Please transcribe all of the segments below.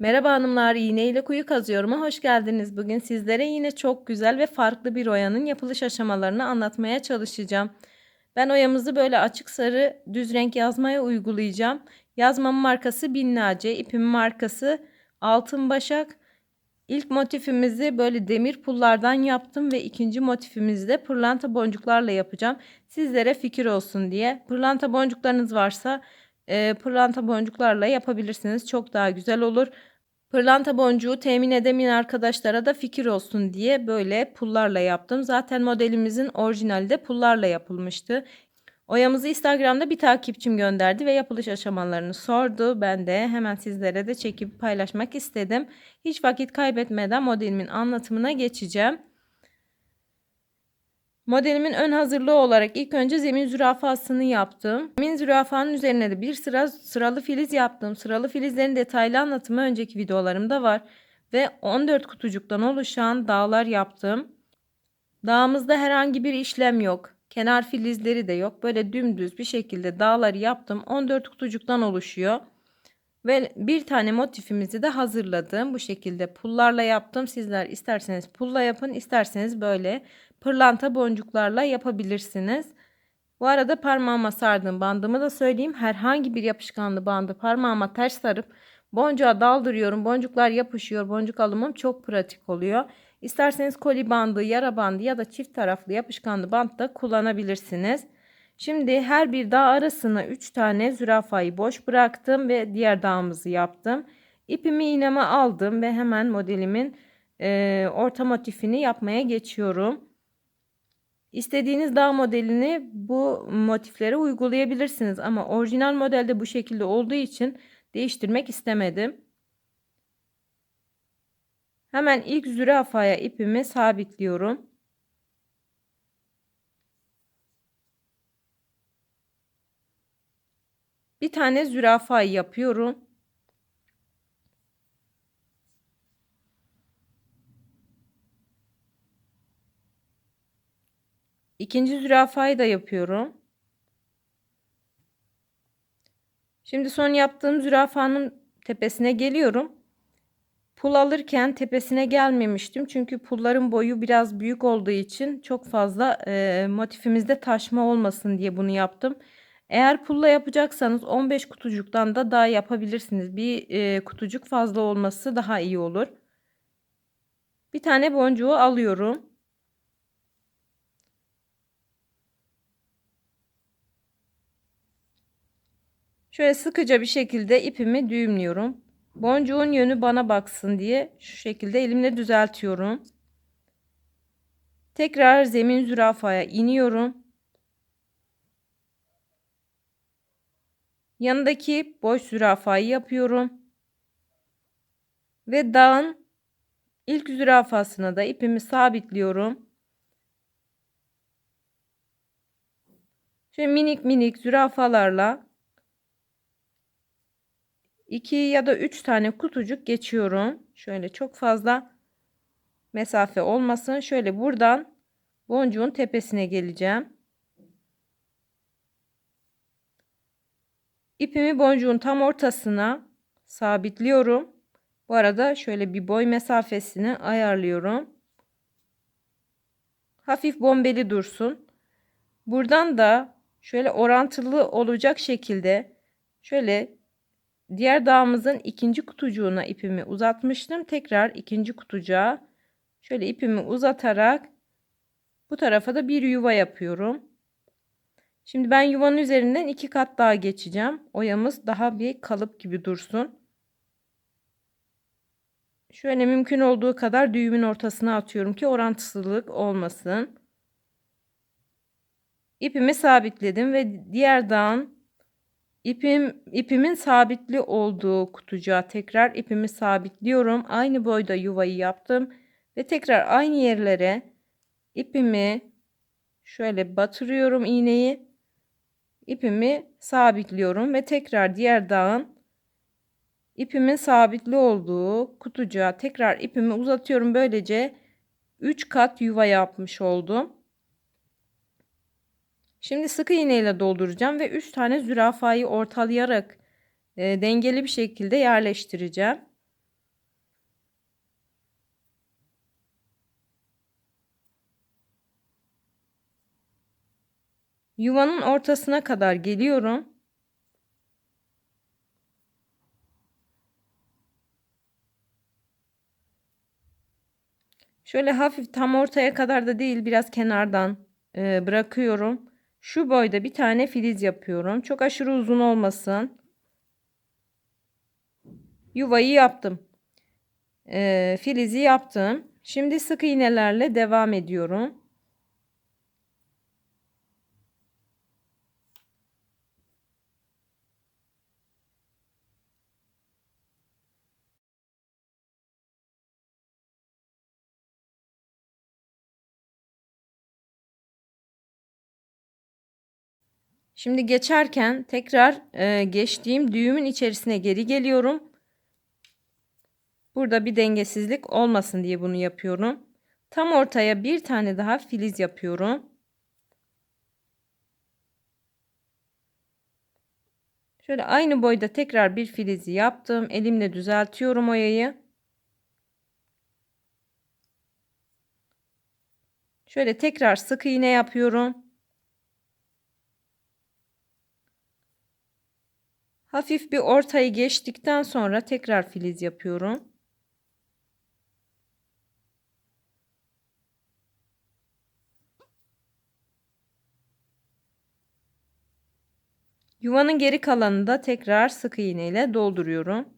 Merhaba hanımlar, iğne ile kuyu kazıyorum'a hoş geldiniz. Bugün sizlere yine çok güzel ve farklı bir oyanın yapılış aşamalarını anlatmaya çalışacağım. Ben oyamızı böyle açık sarı düz renk yazmaya uygulayacağım. Yazmamın markası Binnace, ipimin markası Altın Başak. İlk motifimizi böyle demir pullardan yaptım ve ikinci motifimizi de pırlanta boncuklarla yapacağım. Sizlere fikir olsun diye. Pırlanta boncuklarınız varsa e, pırlanta boncuklarla yapabilirsiniz. Çok daha güzel olur. Pırlanta boncuğu temin edemeyen arkadaşlara da fikir olsun diye böyle pullarla yaptım. Zaten modelimizin orijinali de pullarla yapılmıştı. Oyamızı Instagram'da bir takipçim gönderdi ve yapılış aşamalarını sordu. Ben de hemen sizlere de çekip paylaşmak istedim. Hiç vakit kaybetmeden modelimin anlatımına geçeceğim. Modelimin ön hazırlığı olarak ilk önce zemin zürafasını yaptım. Zemin zürafanın üzerine de bir sıra sıralı filiz yaptım. Sıralı filizlerin detaylı anlatımı önceki videolarımda var. Ve 14 kutucuktan oluşan dağlar yaptım. Dağımızda herhangi bir işlem yok. Kenar filizleri de yok. Böyle dümdüz bir şekilde dağları yaptım. 14 kutucuktan oluşuyor. Ve bir tane motifimizi de hazırladım. Bu şekilde pullarla yaptım. Sizler isterseniz pulla yapın, isterseniz böyle pırlanta boncuklarla yapabilirsiniz. Bu arada parmağıma sardığım bandımı da söyleyeyim. Herhangi bir yapışkanlı bandı parmağıma ters sarıp boncuğa daldırıyorum. Boncuklar yapışıyor. Boncuk alımım çok pratik oluyor. İsterseniz koli bandı, yara bandı ya da çift taraflı yapışkanlı bant da kullanabilirsiniz. Şimdi her bir dağ arasına 3 tane zürafayı boş bıraktım ve diğer dağımızı yaptım. İpimi iğneme aldım ve hemen modelimin e, orta motifini yapmaya geçiyorum. İstediğiniz dağ modelini bu motiflere uygulayabilirsiniz ama orijinal modelde bu şekilde olduğu için değiştirmek istemedim. Hemen ilk zürafaya ipimi sabitliyorum. Bir tane zürafa yapıyorum. İkinci zürafayı da yapıyorum. Şimdi son yaptığım zürafanın tepesine geliyorum. Pul alırken tepesine gelmemiştim. Çünkü pulların boyu biraz büyük olduğu için çok fazla e, motifimizde taşma olmasın diye bunu yaptım. Eğer pulla yapacaksanız 15 kutucuktan da daha yapabilirsiniz. Bir e, kutucuk fazla olması daha iyi olur. Bir tane boncuğu alıyorum. Şöyle sıkıca bir şekilde ipimi düğümlüyorum. Boncuğun yönü bana baksın diye şu şekilde elimle düzeltiyorum. Tekrar zemin zürafaya iniyorum. Yanındaki boş zürafayı yapıyorum. Ve dağın ilk zürafasına da ipimi sabitliyorum. Şöyle minik minik zürafalarla 2 ya da 3 tane kutucuk geçiyorum. Şöyle çok fazla mesafe olmasın. Şöyle buradan boncuğun tepesine geleceğim. İpimi boncuğun tam ortasına sabitliyorum. Bu arada şöyle bir boy mesafesini ayarlıyorum. Hafif bombeli dursun. Buradan da şöyle orantılı olacak şekilde şöyle diğer dağımızın ikinci kutucuğuna ipimi uzatmıştım. Tekrar ikinci kutucuğa şöyle ipimi uzatarak bu tarafa da bir yuva yapıyorum. Şimdi ben yuvanın üzerinden iki kat daha geçeceğim. Oyamız daha bir kalıp gibi dursun. Şöyle mümkün olduğu kadar düğümün ortasına atıyorum ki orantısızlık olmasın. İpimi sabitledim ve diğer dağın ipim, ipimin sabitli olduğu kutucuğa tekrar ipimi sabitliyorum. Aynı boyda yuvayı yaptım ve tekrar aynı yerlere ipimi şöyle batırıyorum iğneyi ipimi sabitliyorum ve tekrar diğer dağın ipimin sabitli olduğu kutucuğa tekrar ipimi uzatıyorum. Böylece 3 kat yuva yapmış oldum. Şimdi sık iğneyle dolduracağım ve 3 tane zürafayı ortalayarak e, dengeli bir şekilde yerleştireceğim. Yuvanın ortasına kadar geliyorum. Şöyle hafif tam ortaya kadar da değil biraz kenardan e, bırakıyorum. Şu boyda bir tane filiz yapıyorum. Çok aşırı uzun olmasın. Yuvayı yaptım. E, filizi yaptım. Şimdi sık iğnelerle devam ediyorum. Şimdi geçerken tekrar e, geçtiğim düğümün içerisine geri geliyorum. Burada bir dengesizlik olmasın diye bunu yapıyorum. Tam ortaya bir tane daha filiz yapıyorum. Şöyle aynı boyda tekrar bir filizi yaptım. Elimle düzeltiyorum oyayı. Şöyle tekrar sık iğne yapıyorum. Hafif bir ortayı geçtikten sonra tekrar filiz yapıyorum. Yuvanın geri kalanını da tekrar sık iğne ile dolduruyorum.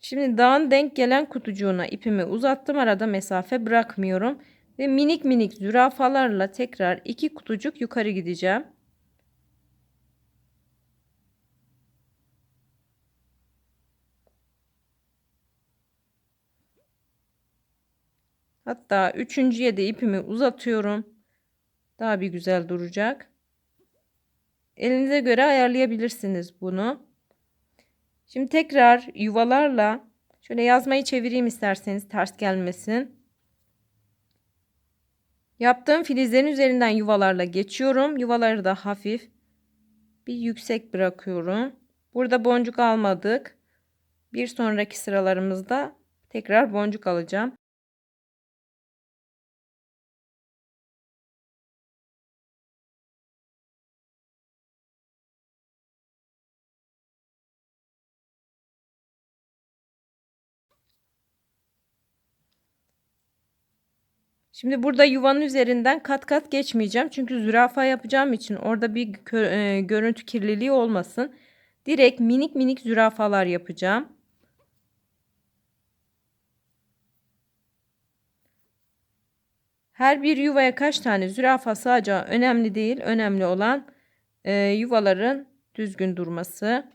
Şimdi dağın denk gelen kutucuğuna ipimi uzattım. Arada mesafe bırakmıyorum. Ve minik minik zürafalarla tekrar iki kutucuk yukarı gideceğim. Hatta üçüncüye de ipimi uzatıyorum. Daha bir güzel duracak. Elinize göre ayarlayabilirsiniz bunu. Şimdi tekrar yuvalarla şöyle yazmayı çevireyim isterseniz ters gelmesin. Yaptığım filizlerin üzerinden yuvalarla geçiyorum. Yuvaları da hafif bir yüksek bırakıyorum. Burada boncuk almadık. Bir sonraki sıralarımızda tekrar boncuk alacağım. Şimdi burada yuvanın üzerinden kat kat geçmeyeceğim. Çünkü zürafa yapacağım için orada bir e, görüntü kirliliği olmasın. Direkt minik minik zürafalar yapacağım. Her bir yuvaya kaç tane zürafa sığacağı önemli değil. Önemli olan e, yuvaların düzgün durması.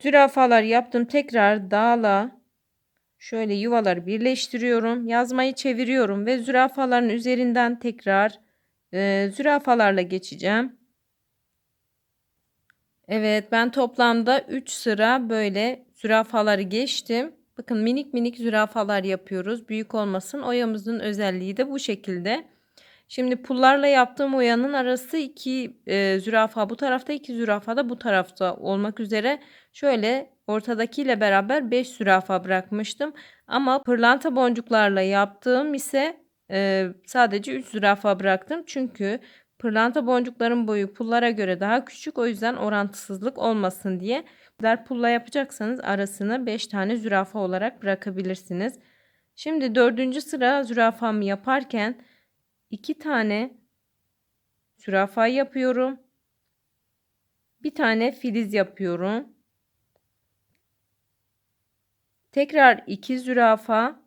Zürafalar yaptım. Tekrar dağla Şöyle yuvaları birleştiriyorum. Yazmayı çeviriyorum ve zürafaların üzerinden tekrar e, zürafalarla geçeceğim. Evet ben toplamda 3 sıra böyle zürafaları geçtim. Bakın minik minik zürafalar yapıyoruz. Büyük olmasın. Oyamızın özelliği de bu şekilde. Şimdi pullarla yaptığım oyanın arası iki e, zürafa bu tarafta iki zürafa da bu tarafta olmak üzere şöyle ortadakiyle beraber 5 zürafa bırakmıştım. Ama pırlanta boncuklarla yaptığım ise e, sadece 3 zürafa bıraktım. Çünkü pırlanta boncukların boyu pullara göre daha küçük o yüzden orantısızlık olmasın diye. Der pulla yapacaksanız arasını 5 tane zürafa olarak bırakabilirsiniz. Şimdi dördüncü sıra zürafamı yaparken 2 tane zürafa yapıyorum. Bir tane filiz yapıyorum. Tekrar 2 zürafa.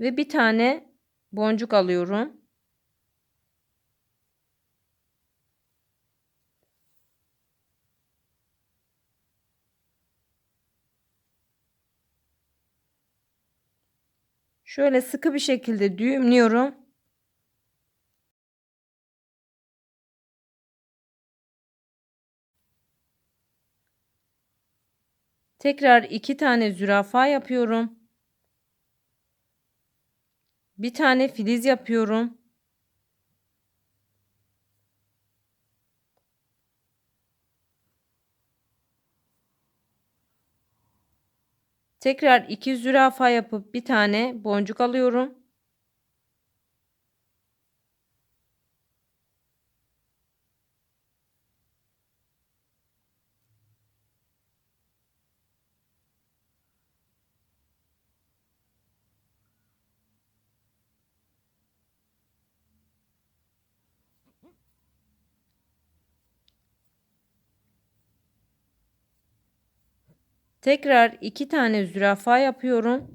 Ve bir tane boncuk alıyorum. Şöyle sıkı bir şekilde düğümlüyorum. Tekrar iki tane zürafa yapıyorum. Bir tane filiz yapıyorum. Tekrar iki zürafa yapıp bir tane boncuk alıyorum. Tekrar iki tane zürafa yapıyorum.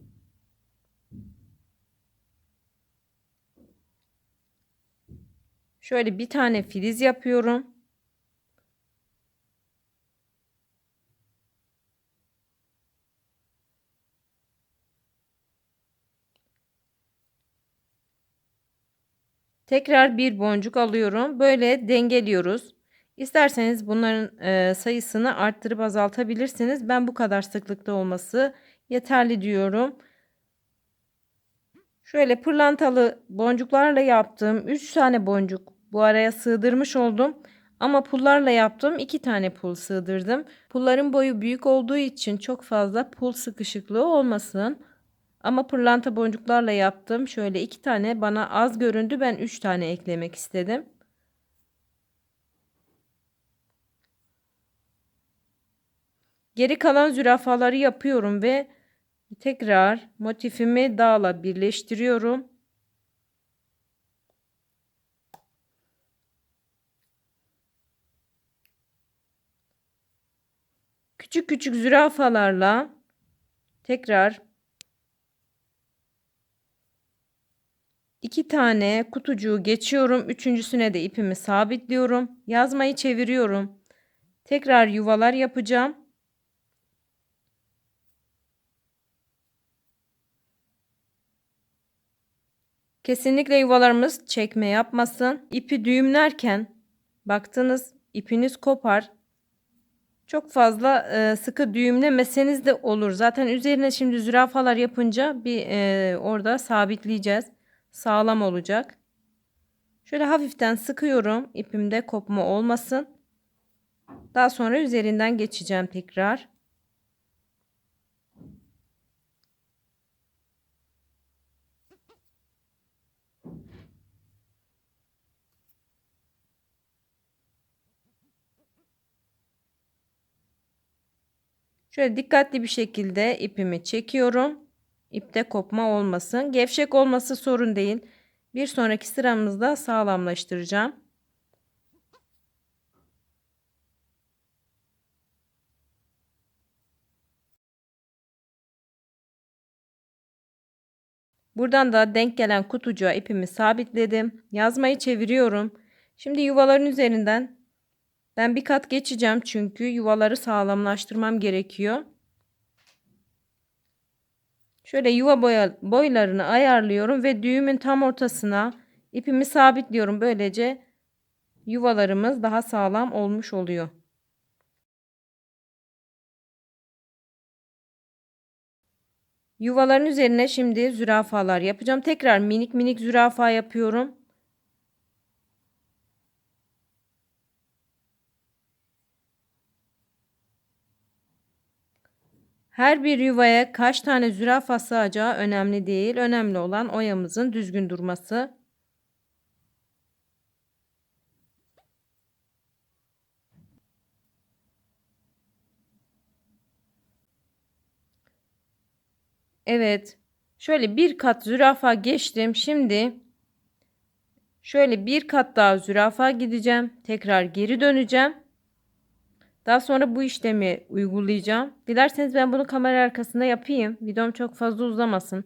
Şöyle bir tane filiz yapıyorum. Tekrar bir boncuk alıyorum. Böyle dengeliyoruz. İsterseniz bunların e, sayısını arttırıp azaltabilirsiniz. Ben bu kadar sıklıkta olması yeterli diyorum. Şöyle pırlantalı boncuklarla yaptığım 3 tane boncuk bu araya sığdırmış oldum. Ama pullarla yaptım 2 tane pul sığdırdım. Pulların boyu büyük olduğu için çok fazla pul sıkışıklığı olmasın. Ama pırlanta boncuklarla yaptım. Şöyle 2 tane bana az göründü. Ben 3 tane eklemek istedim. Geri kalan zürafaları yapıyorum ve tekrar motifimi dağla birleştiriyorum. Küçük küçük zürafalarla tekrar iki tane kutucuğu geçiyorum. Üçüncüsüne de ipimi sabitliyorum. Yazmayı çeviriyorum. Tekrar yuvalar yapacağım. Kesinlikle yuvalarımız çekme yapmasın. İpi düğümlerken baktınız ipiniz kopar. Çok fazla e, sıkı düğümlemeseniz de olur. Zaten üzerine şimdi zürafalar yapınca bir e, orada sabitleyeceğiz. Sağlam olacak. Şöyle hafiften sıkıyorum. İpimde kopma olmasın. Daha sonra üzerinden geçeceğim tekrar. Şöyle dikkatli bir şekilde ipimi çekiyorum. İpte kopma olmasın. Gevşek olması sorun değil. Bir sonraki sıramızda sağlamlaştıracağım. Buradan da denk gelen kutucuğa ipimi sabitledim. Yazmayı çeviriyorum. Şimdi yuvaların üzerinden ben bir kat geçeceğim çünkü yuvaları sağlamlaştırmam gerekiyor. Şöyle yuva boya, boylarını ayarlıyorum ve düğümün tam ortasına ipimi sabitliyorum. Böylece yuvalarımız daha sağlam olmuş oluyor. Yuvaların üzerine şimdi zürafalar yapacağım. Tekrar minik minik zürafa yapıyorum. Her bir yuvaya kaç tane zürafa sığacağı önemli değil. Önemli olan oyamızın düzgün durması. Evet. Şöyle bir kat zürafa geçtim. Şimdi şöyle bir kat daha zürafa gideceğim. Tekrar geri döneceğim. Daha sonra bu işlemi uygulayacağım. Dilerseniz ben bunu kamera arkasında yapayım. Videom çok fazla uzamasın.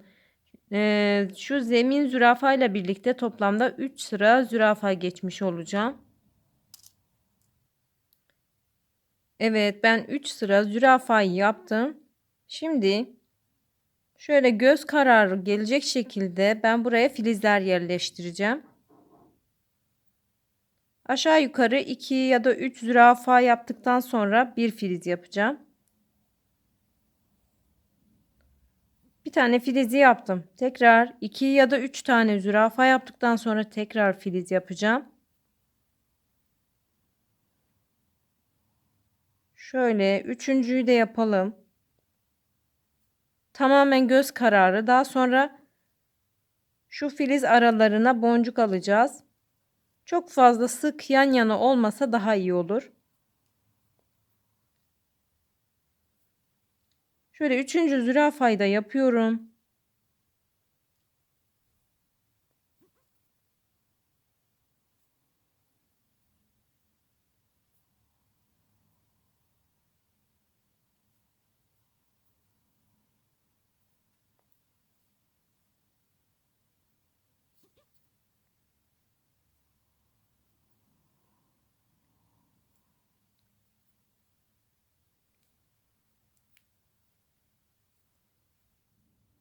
Ee, şu zemin zürafa ile birlikte toplamda 3 sıra zürafa geçmiş olacağım. Evet ben 3 sıra zürafayı yaptım. Şimdi şöyle göz kararı gelecek şekilde ben buraya filizler yerleştireceğim. Aşağı yukarı 2 ya da 3 zürafa yaptıktan sonra bir filiz yapacağım. Bir tane filizi yaptım. Tekrar 2 ya da 3 tane zürafa yaptıktan sonra tekrar filiz yapacağım. Şöyle üçüncüyü de yapalım. tamamen göz kararı. Daha sonra şu filiz aralarına boncuk alacağız. Çok fazla sık yan yana olmasa daha iyi olur. Şöyle üçüncü zürafayı da yapıyorum.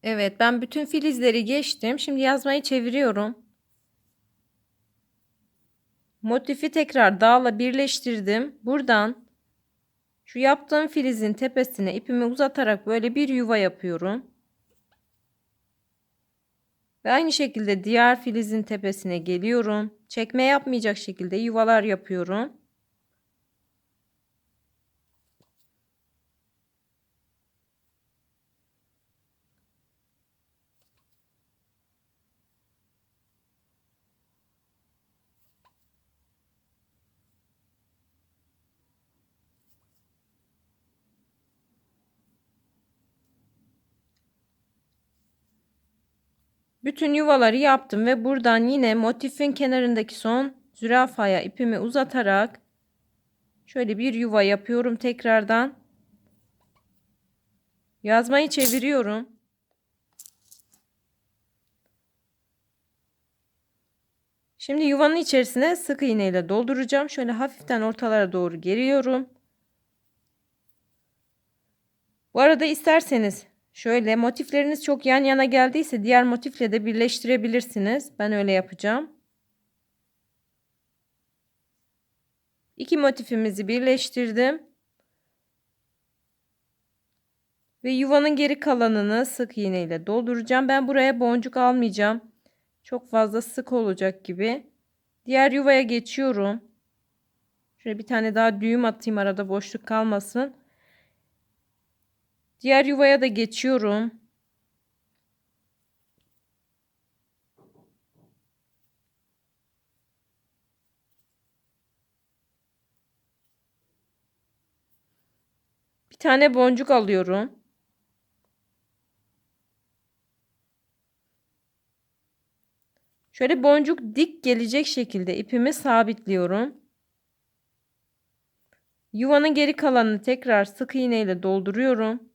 Evet ben bütün filizleri geçtim. Şimdi yazmayı çeviriyorum. Motifi tekrar dağla birleştirdim. Buradan şu yaptığım filizin tepesine ipimi uzatarak böyle bir yuva yapıyorum. Ve aynı şekilde diğer filizin tepesine geliyorum. Çekme yapmayacak şekilde yuvalar yapıyorum. Bütün yuvaları yaptım ve buradan yine motifin kenarındaki son zürafaya ipimi uzatarak şöyle bir yuva yapıyorum tekrardan. Yazmayı çeviriyorum. Şimdi yuvanın içerisine sık iğne ile dolduracağım. Şöyle hafiften ortalara doğru geriyorum. Bu arada isterseniz Şöyle motifleriniz çok yan yana geldiyse diğer motifle de birleştirebilirsiniz. Ben öyle yapacağım. İki motifimizi birleştirdim. Ve yuvanın geri kalanını sık iğne ile dolduracağım. Ben buraya boncuk almayacağım. Çok fazla sık olacak gibi. Diğer yuvaya geçiyorum. Şöyle bir tane daha düğüm atayım arada boşluk kalmasın. Diğer yuvaya da geçiyorum. Bir tane boncuk alıyorum. Şöyle boncuk dik gelecek şekilde ipimi sabitliyorum. Yuvanın geri kalanını tekrar sık iğne ile dolduruyorum.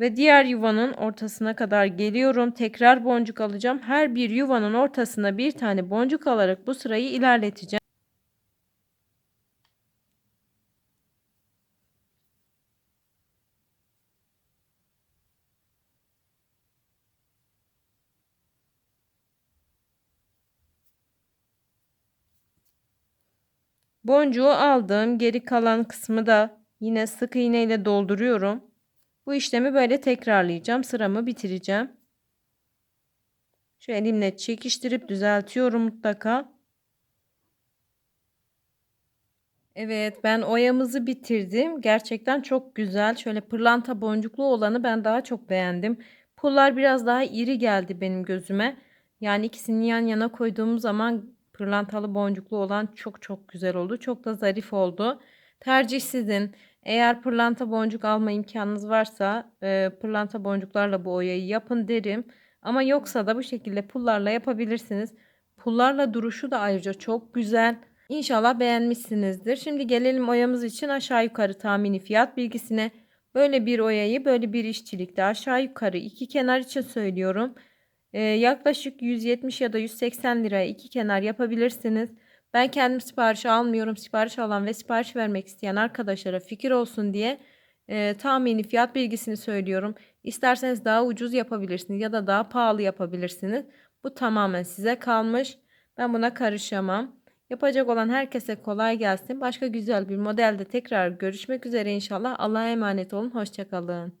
Ve diğer yuvanın ortasına kadar geliyorum. Tekrar boncuk alacağım. Her bir yuvanın ortasına bir tane boncuk alarak bu sırayı ilerleteceğim. Boncuğu aldım. Geri kalan kısmı da yine sık iğne ile dolduruyorum. Bu işlemi böyle tekrarlayacağım. Sıramı bitireceğim. Şu elimle çekiştirip düzeltiyorum mutlaka. Evet ben oyamızı bitirdim. Gerçekten çok güzel. Şöyle pırlanta boncuklu olanı ben daha çok beğendim. Pullar biraz daha iri geldi benim gözüme. Yani ikisini yan yana koyduğum zaman pırlantalı boncuklu olan çok çok güzel oldu. Çok da zarif oldu. Tercih sizin. Eğer pırlanta boncuk alma imkanınız varsa e, pırlanta boncuklarla bu oyayı yapın derim. Ama yoksa da bu şekilde pullarla yapabilirsiniz. Pullarla duruşu da ayrıca çok güzel. İnşallah beğenmişsinizdir. Şimdi gelelim oyamız için aşağı yukarı tahmini fiyat bilgisine. Böyle bir oyayı böyle bir işçilikte aşağı yukarı iki kenar için söylüyorum. Ee, yaklaşık 170 ya da 180 liraya iki kenar yapabilirsiniz. Ben kendim sipariş almıyorum. Sipariş alan ve sipariş vermek isteyen arkadaşlara fikir olsun diye e, tahmini fiyat bilgisini söylüyorum. İsterseniz daha ucuz yapabilirsiniz ya da daha pahalı yapabilirsiniz. Bu tamamen size kalmış. Ben buna karışamam. Yapacak olan herkese kolay gelsin. Başka güzel bir modelde tekrar görüşmek üzere inşallah. Allah'a emanet olun. Hoşçakalın.